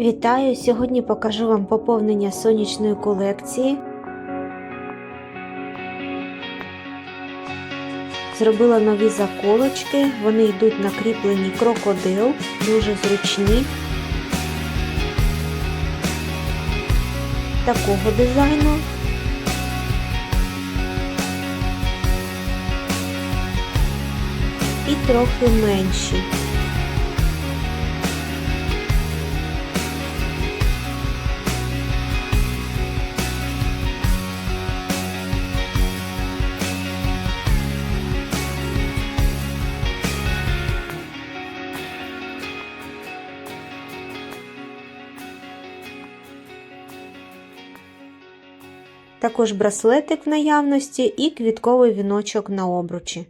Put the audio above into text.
Вітаю! Сьогодні покажу вам поповнення сонячної колекції. Зробила нові заколочки, вони йдуть на кріплені крокодил, дуже зручні. Такого дизайну. І трохи менші. Також браслетик в наявності і квітковий віночок на обручі.